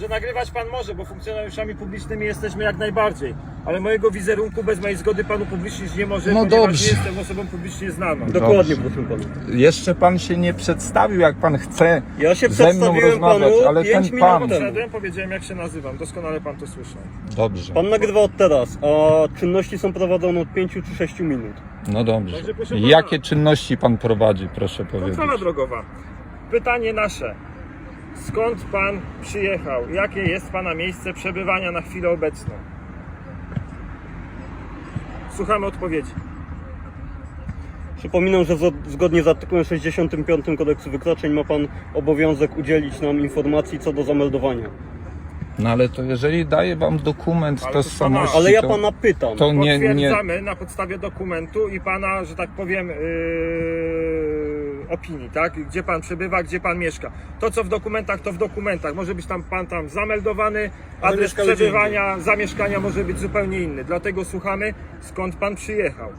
że nagrywać pan może, bo funkcjonariuszami publicznymi jesteśmy jak najbardziej. Ale mojego wizerunku bez mojej zgody panu publicznić nie może, No ponieważ dobrze. nie jestem osobą publicznie znaną. Dokładnie, proszę pana. Jeszcze pan się nie przedstawił, jak pan chce Ja się ze mną przedstawiłem rozmawiać, panu ale 5 ten minut pan... temu. Wszedłem, powiedziałem jak się nazywam, doskonale pan to słyszał. Dobrze, Pan nagrywa od teraz, a czynności są prowadzone od 5 czy 6 minut. no dobrze. Także proszę pana- Jakie czynności pan prowadzi, proszę powiedzieć? Kontrola drogowa. Pytanie nasze. Skąd pan przyjechał? Jakie jest pana miejsce przebywania na chwilę obecną? Słuchamy odpowiedzi. Przypominam, że zgodnie z artykułem 65 kodeksu wykroczeń ma pan obowiązek udzielić nam informacji co do zameldowania. No ale to jeżeli daję wam dokument Ale to tożsamości, Ale ja to, pana pytam. to nie, nie... Na podstawie dokumentu i pana, że tak powiem, yy, opinii, tak? Gdzie pan przebywa, gdzie pan mieszka. To, co w dokumentach, to w dokumentach. Może być tam pan tam zameldowany, adres mieszka przebywania, zamieszkania może być zupełnie inny. Dlatego słuchamy, skąd pan przyjechał.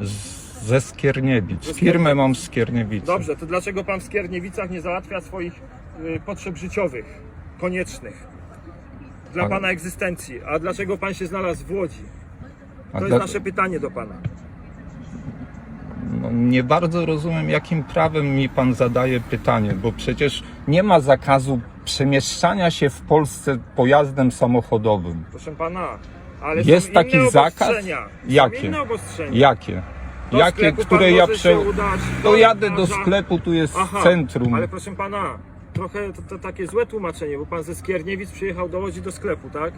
z- Ze Skierniewic. Firmę mam z Skierniewic. Dobrze, to dlaczego pan w Skierniewicach nie załatwia swoich y, potrzeb życiowych, koniecznych dla Ale- pana egzystencji? A dlaczego pan się znalazł w Łodzi? A To dla- jest nasze pytanie do pana. Nie bardzo rozumiem, jakim prawem mi pan zadaje pytanie, bo przecież nie ma zakazu przemieszczania się w Polsce pojazdem samochodowym. Proszę pana, ale Jest są taki inne zakaz? obostrzenia. Są Jakie? inne obostrzenia. Jakie? Do Jakie, sklepu pan które ja może prze... się udać, To jadę do lekarza. sklepu, tu jest Aha, centrum. Ale proszę pana, trochę to, to takie złe tłumaczenie, bo pan ze Skierniewic przyjechał do Łodzi do sklepu, tak?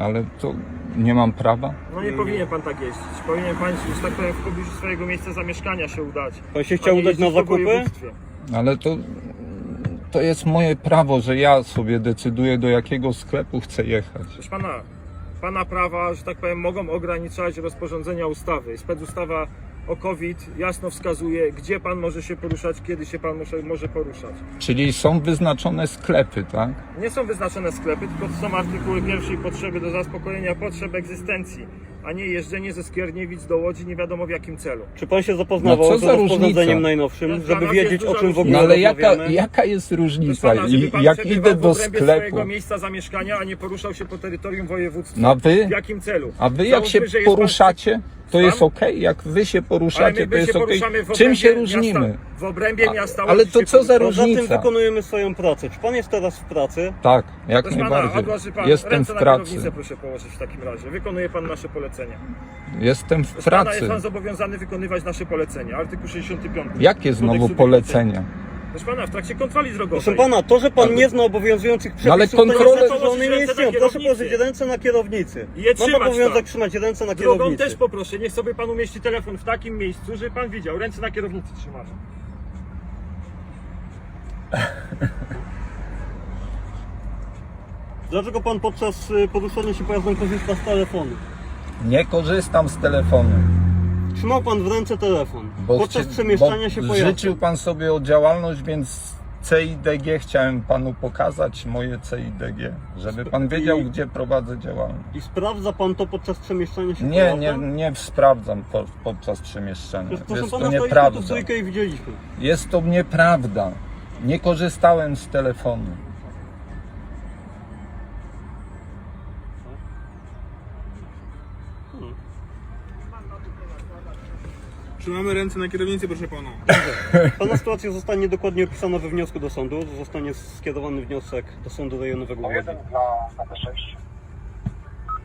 Ale to nie mam prawa? No nie powinien pan tak jeździć. Powinien pan, że tak powiem, w pobliżu swojego miejsca zamieszkania się udać. Pan się chciał udać na zakupy? Ale to, to jest moje prawo, że ja sobie decyduję, do jakiego sklepu chcę jechać. Proszę pana, pana prawa, że tak powiem, mogą ograniczać rozporządzenia ustawy. Specustawa o COVID jasno wskazuje, gdzie pan może się poruszać, kiedy się pan może, może poruszać. Czyli są wyznaczone sklepy, tak? Nie są wyznaczone sklepy, tylko to są artykuły pierwszej potrzeby do zaspokojenia potrzeb egzystencji, a nie jeżdżenie ze Skierniewic do Łodzi nie wiadomo w jakim celu. Czy pan się zapoznawał No co z za rozporządzeniem najnowszym, Dla żeby nas wiedzieć o czym w ogóle No ale jaka, rozmawiamy? jaka jest Proszę różnica? pana, żeby I, pan jak przebywał idę w do obrębie sklepu, swojego miejsca zamieszkania, a nie poruszał się po terytorium województwa. no a wy, W jakim celu? a wy jak się Załóżmy, że jest pan- poruszacie, to jest okej? Jak wy się Ale poruszacie, my, to my jest się okej? poruszamy w Czym obrębie się różnimy? W obrębie miasta ale Łodzi to się co za poruszamy. Poza tym wykonujemy swoją pracę. Czy pan jest teraz w pracy? Tak, jak Proszę pana, najbardziej. odłoży pan Jestem ręce w na pracy. kierownicę, proszę położyć w takim razie. Wykonuje pan nasze polecenia. Jestem w Proszę Pana, pracy. jest pan zobowiązany wykonywać nasze polecenia. Artykuł 65. Jakie znowu Kodeksu polecenia? Proszę pana, w trakcie kontroli drogowej. Proszę pana, to, że pan nie zna obowiązujących No ale przepisów, to nie znaczy, że one nie Ręce na istnieją. Proszę kierownicy. położyć ręce na kierownicy. I je Mam trzymać obowiązek tam. trzymać ręce na Drogą kierownicy. też poproszę, niech sobie pan umieści telefon w takim miejscu, żeby pan widział. Ręce na kierownicy trzymasz. Dlaczego pan podczas y, poruszania się pojazdem korzysta z telefonu? Nie korzystam z telefonu. Trzymał pan w ręce telefon. Bo podczas chci- przemieszczania bo się pojazdem. Życzył pan sobie o działalność, więc CIDG chciałem panu pokazać moje CIDG, żeby pan wiedział, gdzie prowadzę działalność. I sprawdza pan to podczas przemieszczania się Nie, nie, pojazdem? nie sprawdzam po, podczas przemieszczania. Przecież, proszę Jest pana, to stoiliśmy tu w nieprawda. trójkę i widzieliśmy. Jest to nieprawda. Nie korzystałem z telefonu. Trzymamy ręce na kierownicy, proszę pana. Pana sytuacja zostanie dokładnie opisana we wniosku do sądu. Zostanie skierowany wniosek do sądu rejonowego w Łodzi.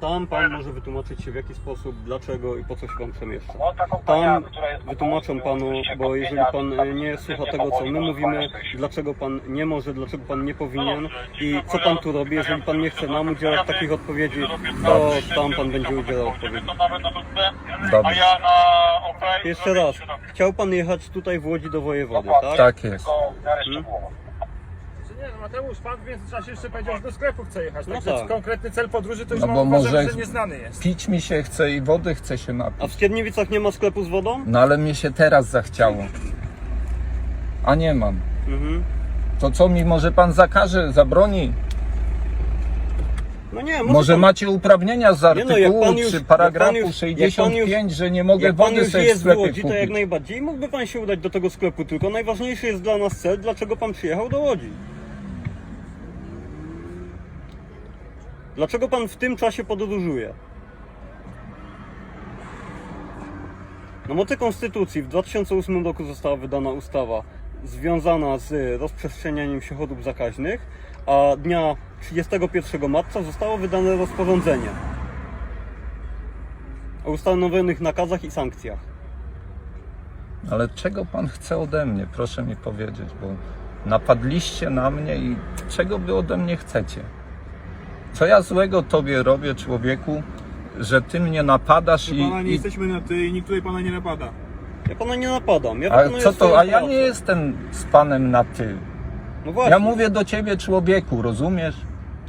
Tam pan może wytłumaczyć się w jaki sposób, dlaczego i po co się pan przemieszcza. Tam wytłumaczą panu, bo jeżeli pan nie słucha tego, co my mówimy, dlaczego pan nie może, dlaczego pan nie powinien i co pan tu robi, jeżeli pan nie chce nam udzielać takich odpowiedzi, to tam pan będzie udzielał odpowiedzi. Dobrze. Jeszcze raz, chciał pan jechać tutaj w Łodzi do wojewody, tak? Tak jest. No Mateusz, pan w międzyczasie jeszcze powiedział, że do sklepu chce jechać. No Także tak. konkretny cel podróży to już No no bo uważam, może- że nieznany jest. Pić mi się chce i wody chce się napić. A w Skierniewicach nie ma sklepu z wodą? No ale mnie się teraz zachciało. A nie mam. Mhm. To co mi może pan zakaże, zabroni? No nie, może, Może pan, macie uprawnienia z Nie no, jak artykułu pan już- czy jak paragrafu pan już- jak pan 65, że nie mogę jak pan wody już sobie w jest w sklepie Łodzi, to jak najbardziej mógłby pan się udać do tego sklepu, tylko najważniejszy jest dla nas cel, dlaczego pan przyjechał do Łodzi. Dlaczego pan w tym czasie podróżuje? Na mocy konstytucji w 2008 roku została wydana ustawa związana z rozprzestrzenianiem się chorób zakaźnych, a dnia 31 marca zostało wydane rozporządzenie o ustanowionych nakazach i sankcjach. Ale czego pan chce ode mnie? Proszę mi powiedzieć, bo napadliście na mnie i czego wy ode mnie chcecie? Co ja złego tobie robię, człowieku, że ty mnie napadasz i. pana nie i... jesteśmy na ty i nikt tutaj pana nie napada. Ja pana nie napadam. Ja A wykonuję co swoją to? A ja pracę. nie jestem z panem na ty. No właśnie. Ja mówię do ciebie, człowieku, rozumiesz?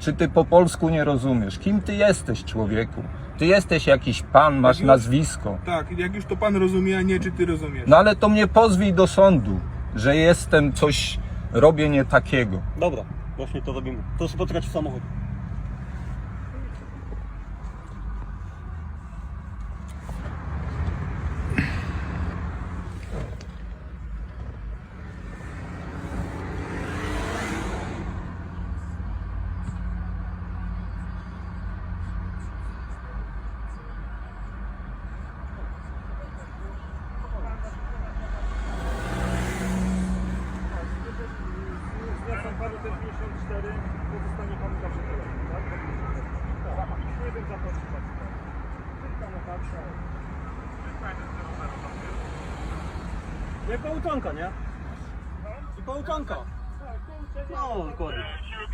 Czy ty po polsku nie rozumiesz? Kim ty jesteś, człowieku? Ty jesteś jakiś pan, masz już- nazwisko. Tak, jak już to pan rozumie, a nie czy ty rozumiesz. No ale to mnie pozwij do sądu, że jestem coś, robię nie takiego. Dobra, właśnie to robimy. Proszę poczekać w samochodzie. Zwracam panu te 54, to zostanie panu zawsze telefon, tak? Tak. Nie wiem za to, czy tak. Tylko na tarczę. Jak połuczonka, nie? I połuczonka. No, dokładnie. Siły